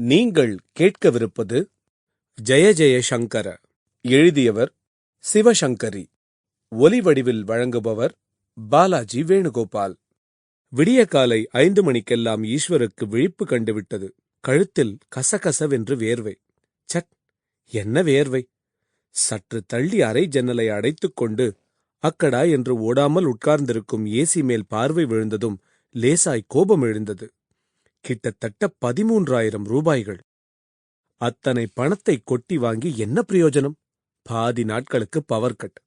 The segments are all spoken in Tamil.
நீங்கள் கேட்கவிருப்பது ஜெய ஜெய சங்கர எழுதியவர் சிவசங்கரி. ஒலி வடிவில் வழங்குபவர் பாலாஜி வேணுகோபால். விடிய காலை ஐந்து மணிக்கெல்லாம் ஈஸ்வருக்கு விழிப்பு கண்டுவிட்டது. கழுத்தில் கசகசவென்று வேர்வை. சட் என்ன வேர்வை? சற்று தள்ளி அறை ஜன்னலை அடைத்துக் கொண்டு அக்கடா என்று ஓடாமல் உட்கார்ந்திருக்கும் ஏசி மேல் பார்வை விழுந்ததும் லேசாய் கோபம் எழுந்தது. கிட்டத்தட்ட பதிமூன்றாயிரம் ரூபாய்கள். அத்தனை பணத்தை கொட்டி வாங்கி என்ன பிரயோஜனம்? பாதி நாட்களுக்கு பவர் கட்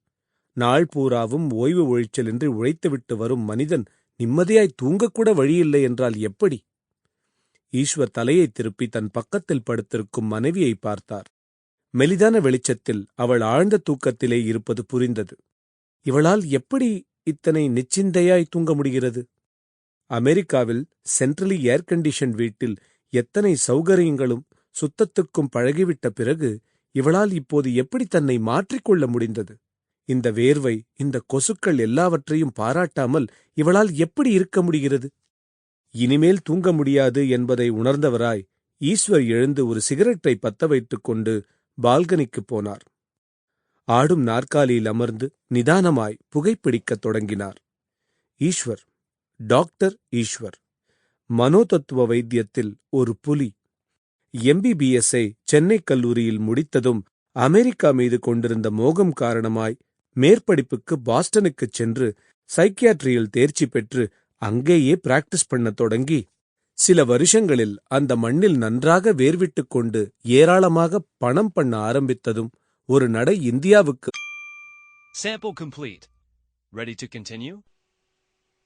நாள் பூராவும் ஓய்வு ஒழிச்சலின்றி உழைத்துவிட்டு வரும் மனிதன் நிம்மதியாய் தூங்கக்கூட வழியில்லை என்றால் எப்படி? ஈஸ்வர் தலையை திருப்பி தன் பக்கத்தில் படுத்திருக்கும் மனைவியை பார்த்தார். மெலிதான வெளிச்சத்தில் அவள் ஆழ்ந்த தூக்கத்திலே இருப்பது புரிந்தது. இவளால் எப்படி இத்தனை நிச்சிந்தையாய் தூங்க முடிகிறது? அமெரிக்காவில் சென்ட்ரலி ஏர் கண்டிஷன் வீட்டில் எத்தனை சௌகரியங்களும் சுத்தத்துக்கும் பழகிவிட்ட பிறகு இவளால் இப்போது எப்படி தன்னை மாற்றிக்கொள்ள முடிந்தது? இந்த வேர்வை இந்த கொசுக்கள் எல்லாவற்றையும் பாராட்டாமல் இவளால் எப்படி இருக்க முடிகிறது? இனிமேல் தூங்க முடியாது என்பதை உணர்ந்தவராய் ஈஸ்வர் எழுந்து ஒரு சிகரெட்டை பத்த வைத்துக் கொண்டு பால்கனிக்குப் போனார். ஆடும் நாற்காலியில் அமர்ந்து நிதானமாய் புகைப்பிடிக்கத் தொடங்கினார். ஈஸ்வர் டாக்டர் ஈஸ்வர் மனோதத்துவ வைத்தியத்தில் ஒரு புலி எம்பிபிஎஸ்ஐ சென்னை கல்லூரியில் முடித்ததும் அமெரிக்கா மீது கொண்டிருந்த மோகம் காரணமாய் மேற்படிப்புக்கு பாஸ்டனுக்குச் சென்று சைக்கியாட்ரியில் தேர்ச்சி பெற்று அங்கேயே பிராக்டிஸ் பண்ணத் தொடங்கி சில வருஷங்களில் அந்த மண்ணில் நன்றாக வேர்விட்டுக் கொண்டு ஏராளமாக பணம் பண்ண ஆரம்பித்ததும் ஒரு நடை இந்தியாவுக்கு Sample complete. Ready to continue?